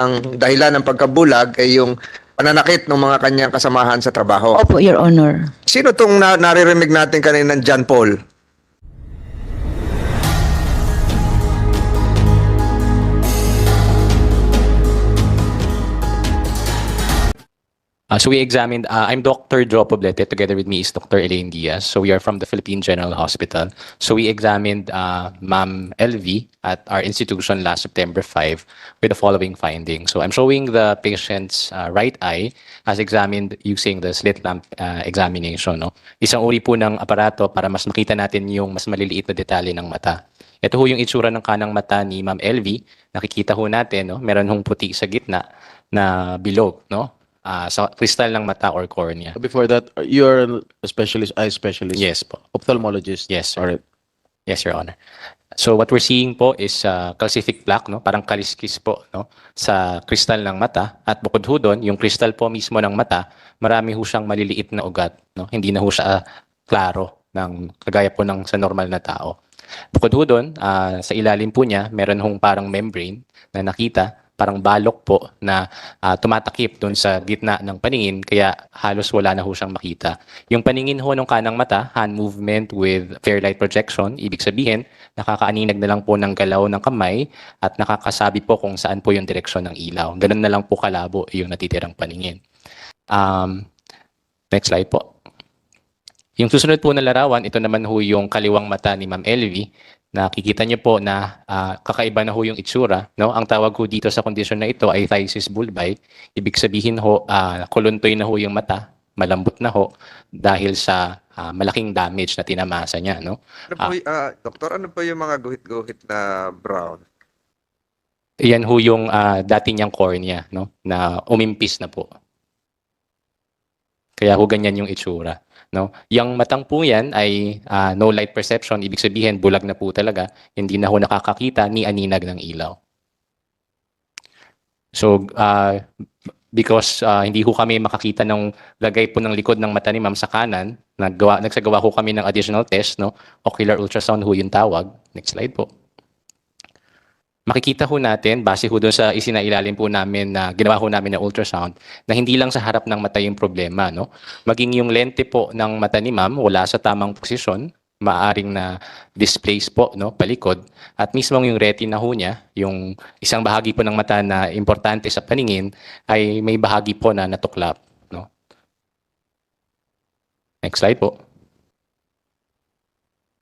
ang dahilan ng pagkabulag ay yung pananakit ng mga kanyang kasamahan sa trabaho. Opo, Your Honor. Sino tong na- naririnig natin kanina ng John Paul? Uh, so we examined, uh, I'm Dr. Joe Poblete, together with me is Dr. Elaine Diaz. So we are from the Philippine General Hospital. So we examined uh, Ma'am LV at our institution last September 5 with the following findings. So I'm showing the patient's uh, right eye as examined using the slit lamp uh, examination. No? Isang uri po ng aparato para mas makita natin yung mas maliliit na detalye ng mata. Ito ho yung itsura ng kanang mata ni Ma'am LV. Nakikita ho natin, no? meron hong puti sa gitna na bilog, no? Ah, sa kristal ng mata or cornea. Before that, you're a specialist, eye specialist. Yes po. Ophthalmologist. Yes, sir. All right. Yes, Your Honor. So what we're seeing po is uh, calcific plaque, no? parang kaliskis po no? sa kristal ng mata. At bukod ho doon, yung kristal po mismo ng mata, marami ho siyang maliliit na ugat. No? Hindi na ho siya ah, klaro ng kagaya po ng sa normal na tao. Bukod ho doon, ah, sa ilalim po niya, meron hong parang membrane na nakita, parang balok po na ah, tumatakip doon sa gitna ng paningin, kaya halos wala na ho siyang makita. Yung paningin ho ng kanang mata, hand movement with fair light projection, ibig sabihin, nakakaaninag na lang po ng galaw ng kamay at nakakasabi po kung saan po yung direksyon ng ilaw. Ganun na lang po kalabo yung natitirang paningin. Um, next slide po. Yung susunod po na larawan, ito naman ho yung kaliwang mata ni Ma'am LV. Nakikita niyo po na ah, kakaiba na ho yung itsura. No? Ang tawag ho dito sa kondisyon na ito ay phthisis bulbi. Ibig sabihin ho, ah, kuluntoy na ho yung mata, malambot na ho dahil sa ah, malaking damage na tinamasa niya. No? Ano po, y- ah, doktor, ano po yung mga guhit-guhit na brown? Yan ho yung ah, dati niyang cornea no? na umimpis na po. Kaya ho ganyan yung itsura. No? Yung matang po yan ay ah, no light perception, ibig sabihin bulag na po talaga, hindi na ho nakakakita ni aninag ng ilaw. So, ah, because ah, hindi ho kami makakita ng lagay po ng likod ng mata ni ma'am sa kanan, naggawa, nagsagawa ho kami ng additional test, no? ocular ultrasound ho yung tawag. Next slide po makikita ho natin, base ho doon sa isinailalim po namin na ginawa ho namin na ultrasound, na hindi lang sa harap ng mata yung problema. No? Maging yung lente po ng mata ni ma'am wala sa tamang posisyon, maaring na displace po no palikod at mismo yung retina ho niya yung isang bahagi po ng mata na importante sa paningin ay may bahagi po na natuklap no next slide po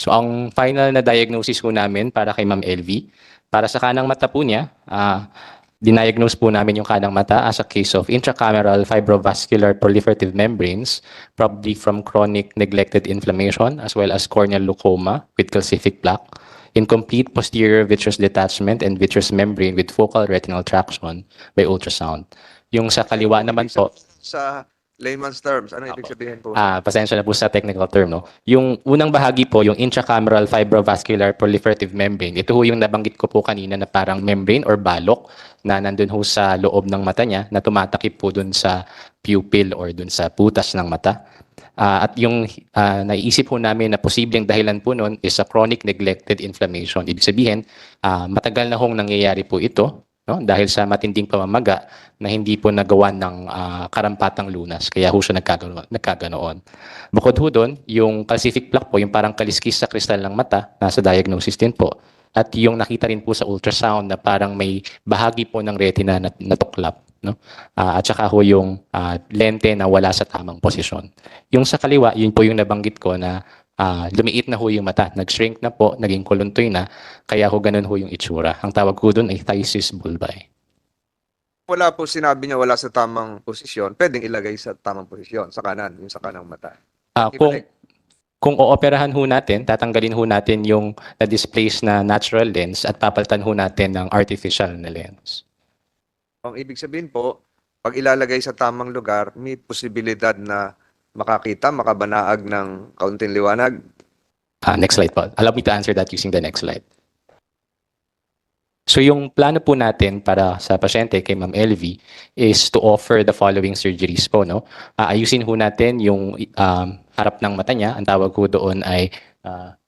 so ang final na diagnosis ko namin para kay Ma'am LV para sa kanang mata po niya, ah, diniagnose po namin yung kanang mata as a case of intracameral fibrovascular proliferative membranes, probably from chronic neglected inflammation, as well as corneal glaucoma with calcific plaque, incomplete posterior vitreous detachment and vitreous membrane with focal retinal traction by ultrasound. Yung sa kaliwa naman po, Sa layman's terms, ano ibig sabihin po? Ah, pasensya na po sa technical term, no? Yung unang bahagi po, yung intracameral fibrovascular proliferative membrane, ito ho yung nabanggit ko po kanina na parang membrane or balok na nandun ho sa loob ng mata niya na tumatakip po dun sa pupil or dun sa putas ng mata. Ah, at yung ah, naiisip po namin na posibleng dahilan po nun is a chronic neglected inflammation. Ibig sabihin, ah, matagal na hong nangyayari po ito no? dahil sa matinding pamamaga na hindi po nagawa ng ah, karampatang lunas. Kaya ho siya nagkagano- nagkaganoon. Bukod ho doon, yung calcific plaque po, yung parang kaliskis sa kristal ng mata, nasa diagnosis din po. At yung nakita rin po sa ultrasound na parang may bahagi po ng retina na natuklap. No? Ah, at saka ho yung ah, lente na wala sa tamang posisyon. Yung sa kaliwa, yun po yung nabanggit ko na ah, lumiit na ho yung mata. Nag-shrink na po, naging kuluntoy na, kaya ho ganun ho yung itsura. Ang tawag ko doon ay phthisis bulbi. Wala po sinabi niya wala sa tamang posisyon, pwedeng ilagay sa tamang posisyon, sa kanan, yung sa kanang mata. Ah, kung kung ooperahan ho natin, tatanggalin ho natin yung na-displace na natural lens at papalitan ho natin ng artificial na lens. Ang ibig sabihin po, pag ilalagay sa tamang lugar, may posibilidad na makakita, makabanaag ng kaunting liwanag. Ah, next slide po. Allow me to answer that using the next slide. So yung plano po natin para sa pasyente kay Ma'am LV is to offer the following surgeries po. No? Ah, ayusin ho natin yung um, harap ng mata niya. Ang tawag ko doon ay ah,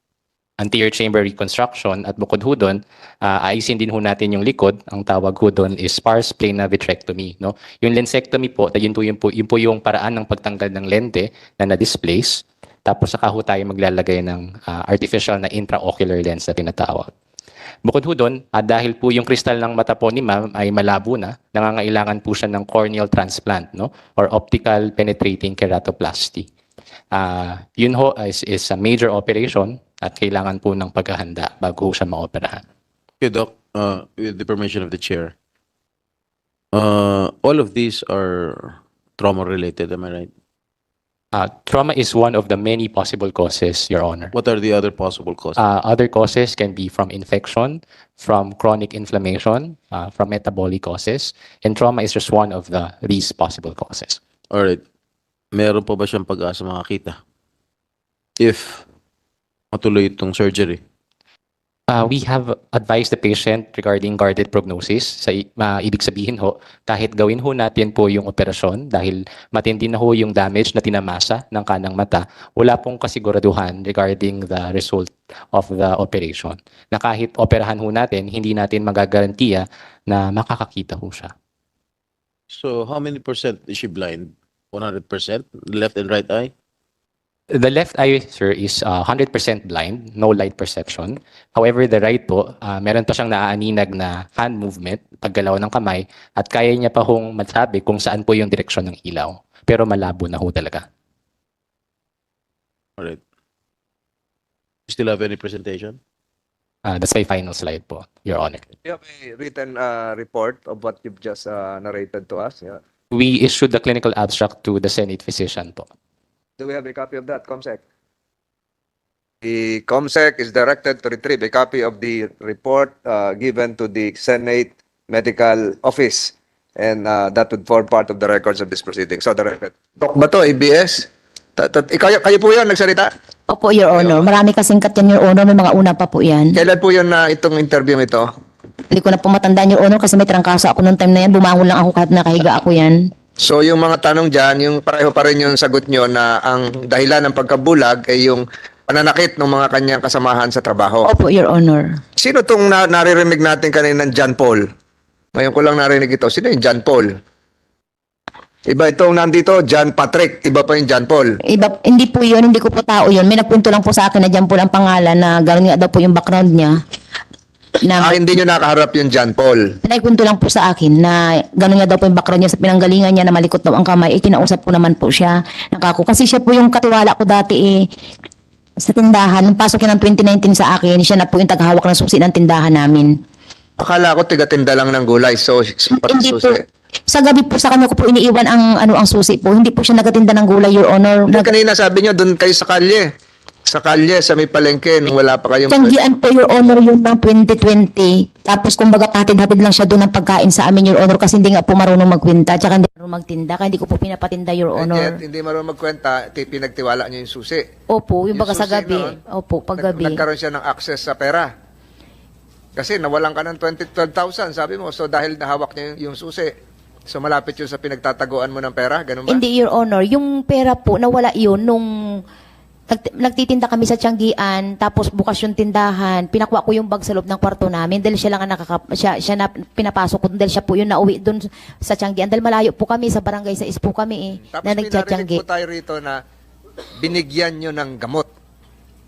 anterior chamber reconstruction at bukod ho doon, ah, ayusin din ho natin yung likod. Ang tawag ho doon is sparse plana vitrectomy. No? Yung lensectomy po, yun po, yun, po, yun po yung paraan ng pagtanggal ng lente na na-displace. Tapos saka ho tayo maglalagay ng ah, artificial na intraocular lens na tinatawag. Bukod ho doon, ah, dahil po yung kristal ng mata po ni ma'am ay malabo na, nangangailangan po siya ng corneal transplant no? or optical penetrating keratoplasty. Ah, yun ho is, is a major operation at kailangan po ng paghahanda bago siya maoperahan. Okay, Doc, uh, with the permission of the chair. Uh, all of these are trauma-related, am I right? Ah, trauma is one of the many possible causes, Your Honor. What are the other possible causes? Uh, other causes can be from infection, from chronic inflammation, uh, from metabolic causes, and trauma is just one of the these possible causes. All right. Meron pa ba siyang pag-asa makakita? If matuloy itong surgery. Uh, we have advised the patient regarding guarded prognosis. Sa ma- ibig sabihin ho, kahit gawin ho natin po yung operasyon dahil matindi na ho yung damage na tinamasa ng kanang mata, wala pong kasiguraduhan regarding the result of the operation. Na kahit operahan ho natin, hindi natin magagarantiya na makakakita ho siya. So, how many percent is she blind? 100%? Left and right eye? The left eye, sir, is uh, 100% blind, no light perception. However, the right po, uh, meron pa siyang naaaninag na hand movement, paggalaw ng kamay, at kaya niya pa hong masabi kung saan po yung direksyon ng ilaw. Pero malabo na ho talaga. All right. You still have any presentation? Uh, that's my final slide po, Your Honor. You have a written uh, report of what you've just uh, narrated to us. Yeah. We issued the clinical abstract to the Senate physician po. Do we have a copy of that, COMSEC? The COMSEC is directed to retrieve a copy of the report uh, given to the Senate Medical Office. And uh, that would form part of the records of this proceeding. So the record. Doc ba to, ABS? Ta- ta- Kayo, kayo po yan nagsalita? Opo, Your Honor. Marami kasing kat yan, Your Honor. May mga una pa po yan. Kailan po yun na itong interview ito? Hindi ko na po matandaan, Your Honor, kasi may trangkaso ako noong time na yan. Bumangon lang ako kahit nakahiga ako yan. So yung mga tanong dyan, yung pareho pa rin yung sagot nyo na ang dahilan ng pagkabulag ay yung pananakit ng mga kanyang kasamahan sa trabaho. Opo, Your Honor. Sino tong na- naririnig natin kanina ng John Paul? Ngayon ko lang narinig ito. Sino yung John Paul? Iba itong nandito, John Patrick. Iba pa yung John Paul. Iba, hindi po yun, hindi ko po tao yun. May nagpunto lang po sa akin na dyan po lang pangalan na gano'n nga daw po yung background niya. Ah, Na, hindi nyo nakaharap yung John Paul. naikwento lang po sa akin na gano'n nga daw po yung background niya sa pinanggalingan niya na malikot daw ang kamay. Eh, kinausap ko naman po siya. Nakako. Kasi siya po yung katiwala ko dati eh. Sa tindahan, nung pasok niya ng 2019 sa akin, siya na po yung taghawak ng susi ng tindahan namin. Akala ko tigatinda lang ng gulay. So, Hindi po. susi. Sa gabi po sa kanya ko po iniiwan ang ano ang susi po. Hindi po siya nagatinda ng gulay, Your Honor. Hindi, Nag- kanina sabi nyo, doon kayo sa kalye. Sa kalye, sa may palengke, nung wala pa kayong... Tanggian po, Your Honor, yung ng 2020. Tapos kumbaga hatid-hatid lang siya doon ng pagkain sa amin, Your Honor, kasi hindi nga po marunong magkwenta. Tsaka hindi marunong magtinda, kaya hindi ko po pinapatinda, Your And yet, Honor. hindi marunong magkwenta, ti- pinagtiwala nyo yung susi. Opo, yung Yung baga sa susi gabi. noon, Opo, pag Nag-. Nagkaroon siya ng access sa pera. Kasi nawalan ka ng 20, 12,000, sabi mo. So dahil nahawak niya yung, yung susi, so malapit yun sa pinagtataguan mo ng pera, ganun ba? Hindi, Your Honor. Yung pera po, nawala yun nung nag- nagtitinda kami sa Tianggian, tapos bukas yung tindahan, pinakuha ko yung bag sa loob ng kwarto namin dahil siya lang ang nakaka, siya, siya na pinapasok ko dahil siya po yung nauwi doon sa Tianggian dahil malayo po kami sa barangay sa Ispo kami eh, Tapos na may narinig nagtiyanggi. po tayo rito na binigyan nyo ng gamot.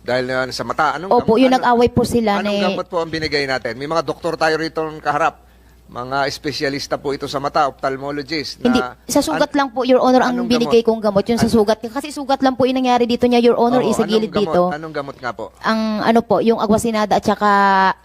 Dahil uh, sa mata, anong Opo, gamot? yung Ano- nag-away po sila Anong na gamot po ang binigay natin? May mga doktor tayo rito ng kaharap. Mga espesyalista po ito sa mata, ophthalmologist. Na, Hindi, sa sugat lang po, Your Honor, ang anong binigay gamot? kong gamot. Yung sa sugat. Kasi sugat lang po yung nangyari dito niya, Your Honor, Oo, isa anong gilid gamot? dito. Anong gamot nga po? Ang ano po, yung agwasinada at saka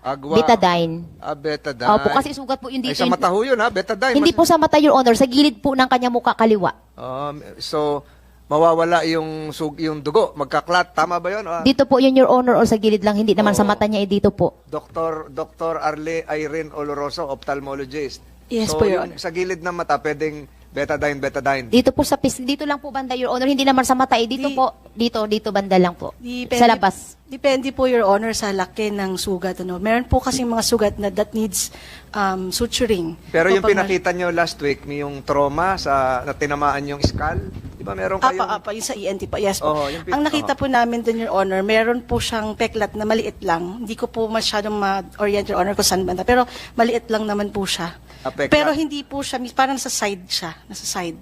Agwa. betadine. Ah, betadine. Opo, kasi sugat po yung Ay, dito. sa mata ho yun ha, betadine. Hindi Mas- po sa mata, Your Honor. Sa gilid po ng kanya mukha kaliwa. Um, so, mawawala yung sug yung dugo, magkaklat. Tama ba yun? Ah, Dito po yun, Your Honor, or sa gilid lang. Hindi naman sa Oo. mata niya, eh, dito po. Dr. Dr. Arle Irene Oloroso, ophthalmologist. Yes so, po, Your yung sa gilid ng mata, pwedeng betadine, betadine. Dito po sa pis, dito lang po banda, Your Honor. Hindi naman sa mata, eh. Dito Di- po, dito, dito banda lang po. Depende, Sa labas. Depende po, Your Honor, sa laki ng sugat. Ano. Meron po kasing mga sugat na that needs um, suturing. Pero yung Kapag- pinakita nyo last week, may yung trauma sa na tinamaan yung skull. Ba meron Apa, kayong... apa, yung sa ENT pa. Yes po. Oo, yung pit- Ang nakita po namin dun, Your Honor, meron po siyang peklat na maliit lang. Hindi ko po masyadong ma-orient, Your Honor, kung saan banda. Pero maliit lang naman po siya. Ah, peklat. Pero hindi po siya, parang nasa side siya. Nasa side.